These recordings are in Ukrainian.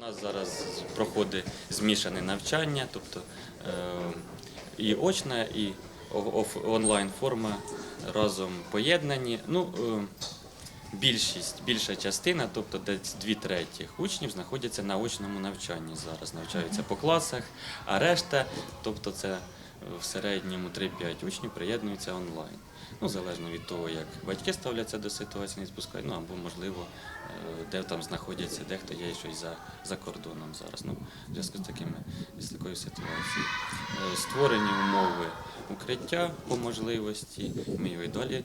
У нас зараз проходить змішане навчання, тобто е, і очна, і онлайн форма разом поєднані. Ну, е, більшість, більша частина, тобто десь дві третіх учнів знаходяться на очному навчанні зараз, навчаються по класах, а решта, тобто це в середньому 3-5 учнів приєднуються онлайн. Ну, залежно від того, як батьки ставляться до ситуації, не спускають, ну або можливо, е, де там знаходяться, дехто є щось за, за кордоном зараз. Ну, в зв'язку з такими з такою ситуацією. Е, Створені умови укриття по можливості. Ми його і далі е,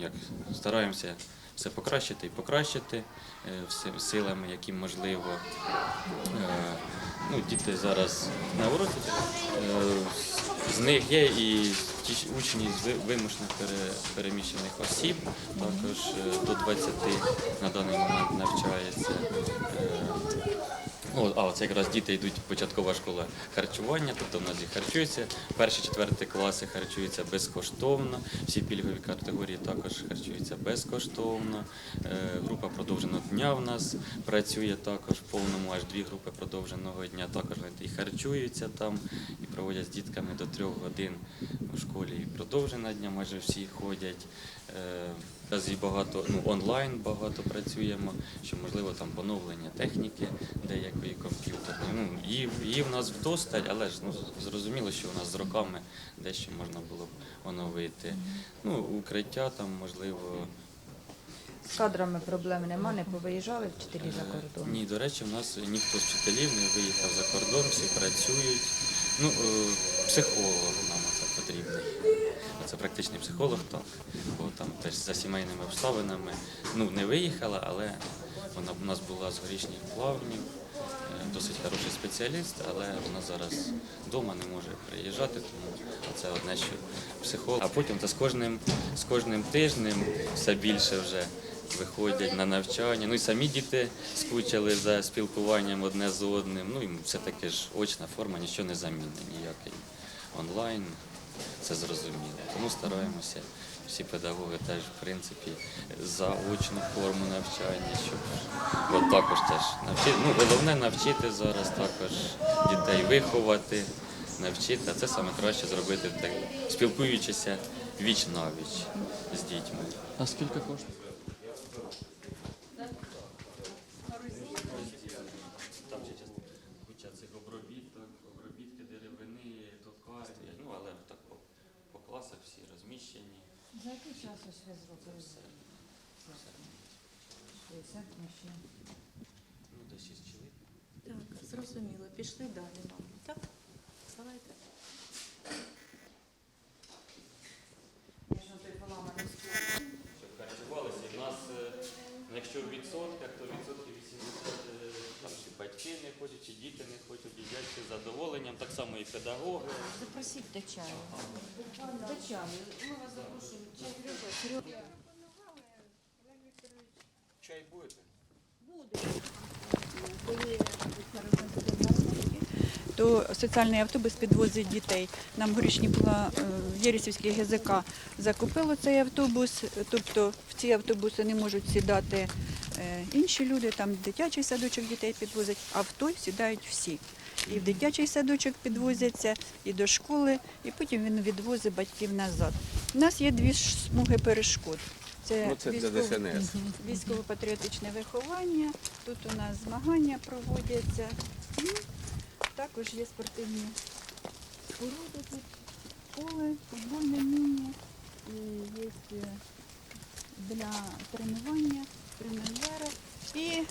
як, стараємося все покращити і покращити силами, які можливо. Е, Ну, діти зараз на уроці. Е, З них є і учні з вимушених переміщених осіб, також е, до 20 на даний момент навчається. Ну, а це якраз діти йдуть початкова школа харчування, тобто в нас їх харчуються. Перші четверті класи харчуються безкоштовно. Всі пільгові категорії також харчуються безкоштовно. Е, Група продовженого дня в нас працює також в повному, аж дві групи продовженого дня. Також і харчуються там і проводять з дітками до трьох годин у школі. І продовжена дня майже всі ходять. Е, Зараз і багато ну, онлайн багато працюємо, що можливо там поновлення техніки деякої комп'ютерної. Ну, її, її в нас вдосталь, але ж ну, зрозуміло, що у нас з роками дещо можна було б оновити. Ну, укриття там, можливо. З кадрами проблеми нема, не повиїжджали вчителі за е, кордон. Ні, до речі, в нас ніхто з вчителів не виїхав за кордон, всі працюють. Ну, е, психолог нам це потрібний. Це практичний психолог, так. Бо там теж за сімейними обставинами. Ну, не виїхала, але вона в нас була з горішніх плавнів. е, Досить хороший спеціаліст, але вона зараз вдома не може приїжджати, тому це одне, що психолог. А потім це з кожним, з кожним тижнем все більше вже виходять на навчання. Ну і самі діти скучили за спілкуванням одне з одним. Ну і все-таки ж очна форма нічого не замінить, ніякий онлайн. Це зрозуміло. Тому стараємося всі педагоги теж, в принципі, за очну форму навчання, щоб от також теж навчити. Ну, головне навчити зараз також дітей виховати, навчити, а це саме краще зробити так, спілкуючися віч на віч з дітьми. А скільки коштує? Там ще часто куча цих обробіток, обробітки деревини, токарні, ну але так по, по класах всі розміщені. За який час ось ви зробили? Все, все. 60 машин. Ну, до 6 чоловік. Так, зрозуміло. Пішли далі, мабуть. Так? Давайте. Щоб харчувалися. І в нас, е, якщо в відсотках, то відсотків 80 е, там чи батьки не хочуть, чи діти не хочуть, їдять з задоволенням, так само і педагоги. Запросіть до чаю. До чаю. Ми вас запрошуємо. Чай Сережа. Чай будете? то соціальний автобус підвозить дітей. Нам горішні була е, Єрісівський ГЗК закупило цей автобус, тобто в ці автобуси не можуть сідати е, інші люди, там дитячий садочок дітей підвозять, а в той сідають всі. І в дитячий садочок підвозяться, і до школи, і потім він відвозить батьків назад. У нас є дві смуги перешкод. Це, Ну, це для ДСНС. військово-патріотичне виховання. Тут у нас змагання проводяться. Ну, також є спортивні споруди тут, поле, футбольне міні, і є е, для тренування, тренажери. І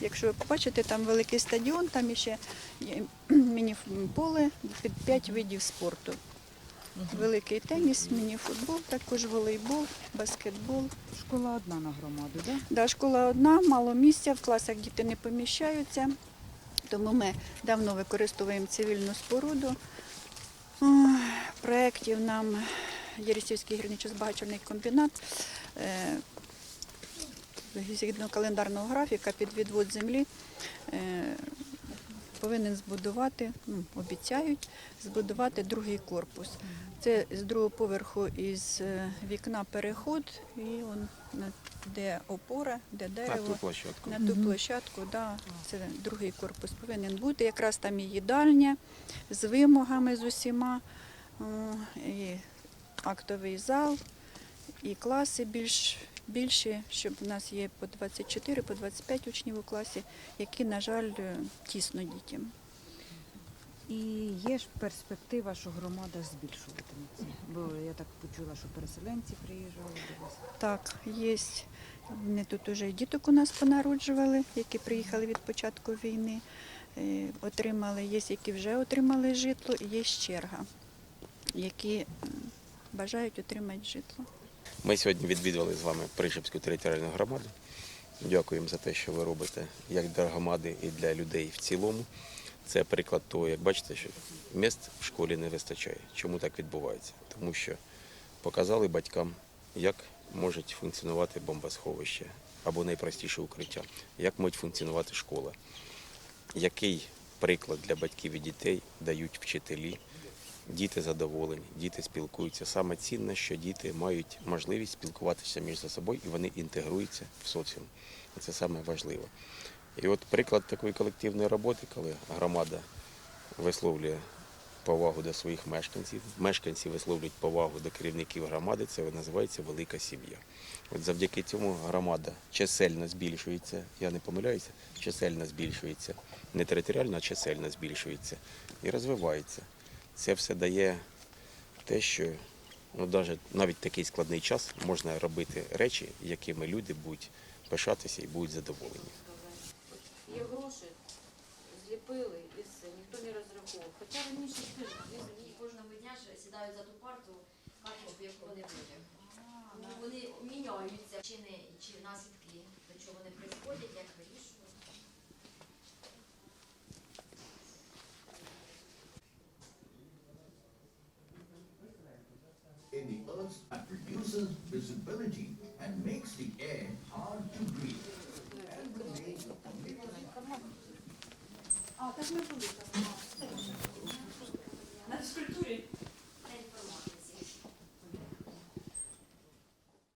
якщо ви побачите, там великий стадіон, там ще міні-поле під п'ять видів спорту. Великий теніс, міні-футбол, також волейбол, баскетбол. Школа одна на громаду, так? Да, школа одна, мало місця, в класах діти не поміщаються. Тому ми давно використовуємо цивільну споруду. Проєктів нам Єрісівський гірничо-збагачувальний комбінат е, згідно календарного графіка під відвод землі е, повинен збудувати, ну, обіцяють збудувати другий корпус. Це з другого поверху із е, вікна переход, і он, де опора, де На дерево. ту площадку. На ту площадку, да, це другий корпус повинен бути. Якраз там і їдальня з вимогами з усіма, і актовий зал, і класи більш, більші, щоб у нас є по 24, по 25 учнів у класі, які, на жаль, е, тісно дітям. І є ж перспектива, що громада збільшуватиметься. Бо я так почула, що переселенці приїжджали до вас. Так, є. Вони тут уже діток у нас понароджували, які приїхали від початку війни. Е, Отримали, є, які вже отримали житло, і є черга, які бажають отримати житло. Ми сьогодні відвідували з вами Пришепську територіальну громаду. Дякуємо за те, що ви робите як для громади і для людей в цілому. Це приклад того, як бачите, що міст в школі не вистачає. Чому так відбувається? Тому що показали батькам, як можуть функціонувати бомбосховище або найпростіше укриття, як може функціонувати школа, який приклад для батьків і дітей дають вчителі. Діти задоволені, діти спілкуються. Саме цінне, що діти мають можливість спілкуватися між собою і вони інтегруються в соціум. Це саме важливо. І от приклад такої колективної роботи, коли громада висловлює повагу до своїх мешканців, мешканці висловлюють повагу до керівників громади, це називається велика сім'я. От завдяки цьому громада чисельно збільшується, я не помиляюся, чисельно збільшується, не територіально, а чисельно збільшується і розвивається. Це все дає те, що ну, навіть, такий складний час можна робити речі, якими люди будуть пишатися і будуть задоволені. Є гроші, зліпили і ніхто не розраховував. Хоча раніше кожного дня сідають за ту парту, карточку, яку вони витягли. Тому вони міняються чи не чи наслідки, до чого вони призводять, як вирішують. Reduces visibility and makes the air hard to breathe.